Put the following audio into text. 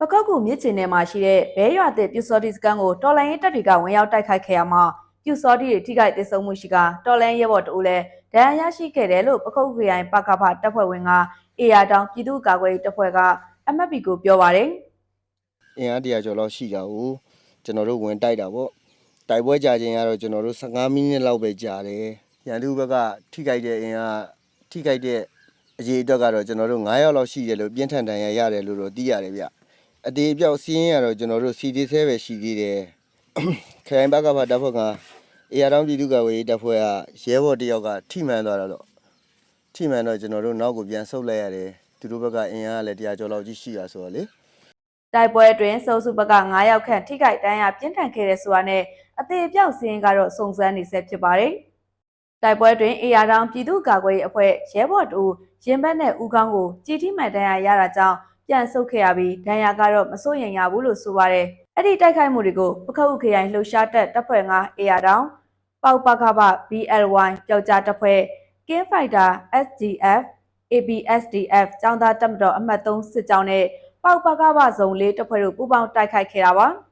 ပကောက်ကူမြစ်ချင်ထဲမှာရှိတဲ့ဘဲရွာတဲ့ပြူစောတိစကန်ကိုတော်လိုင်းရေးတပ်တွေကဝင်ရောက်တိုက်ခိုက်ခဲ့ရမှာပြူစောတိတွေထိခိုက်ဒေဆုံးမှုရှိကတော်လိုင်းရဲဘော်တို့လည်းဒဏ်ရာရရှိခဲ့တယ်လို့ပကောက်ကူရိုင်ပကဖတပ်ဖွဲ့ဝင်ကအေယာတောင်ပြည်သူ့ကာကွယ်ရေးတပ်ဖွဲ့ကအမတ်ပီကိုပြောပါတယ်အင်အားတရာကျော်လောက်ရှိတာကိုကျွန်တော်တို့ဝင်တိုက်တာပေါ့တိုက်ပွဲကြာခြင်းကတော့ကျွန်တော်တို့15မိနစ်လောက်ပဲကြာတယ်ရန်သူဘက်ကထိခိုက်တဲ့အင်အားထိခိုက်တဲ့အရေးအတွက်ကတော့ကျွန်တော်တို့9ယောက်လောက်ရှိတယ်လို့ပြင်းထန်တန်ရာရတယ်လို့တော့သိရတယ်ဗျ အတေအပြောက်စီးရင်ကတော့ကျွန်တော်တို့စီဒီဆဲပဲရှိသေးတယ်ခရိုင်ဘက်ကဖတပ်ဖွဲ့ကအေရတောင်ပြည်သူ့ကာကွယ်ရေးတပ်ဖွဲ့ကရဲဘော်တယောက်ကထိမှန်သွားတော့ထိမှန်တော့ကျွန်တော်တို့နောက်ကိုပြန်ဆုတ်လိုက်ရတယ်သူတို့ဘက်ကအင်အားကလည်းတရားကျော်လောက်ကြီးရှိတာဆိုတော့လေတိုက်ပွဲအတွင်းစိုးစုဘက်က9ယောက်ခန့်ထိခိုက်ဒဏ်ရာပြင်းထန်ခဲ့တဲ့ဆိုတာနဲ့အသေးအပြောက်စင်းကတော့စုံစမ်းနေဆဲဖြစ်ပါတယ်တိုက်ပွဲအတွင်းအေယာတောင်ပြည်သူ့ကာကွယ်ရေးအဖွဲ့ရဲဘော်တို့ရင်ဘတ်နဲ့ဦးခေါင်းကိုကြည်ထိမှန်ဒဏ်ရာရတာကြောင့် ပြန်ဆုတ်ခဲ့ရပြီးဒဏ်ရာကတော့မစိုးရင်ရဘူးလို့ဆိုပါတယ်အဲ့ဒီတိုက်ခိုက်မှုတွေကိုပခုတ်ခရိုင်လှုပ်ရှားတပ်တပ်ဖွဲ့9အေယာတောင်ပေါက်ပခဘ BLY ပျောက်ကြားတပ်ဖွဲ့ King Fighter SDF ABSDF ចောင်းသားတပ်မတော်အမှတ်3စစ်ကြောင်းနဲ့ပေါက်ပကပဇုံလေးတပ်ဖွဲ့တို့ပူးပေါင်းတိုက်ခိုက်ခဲ့တာပါ။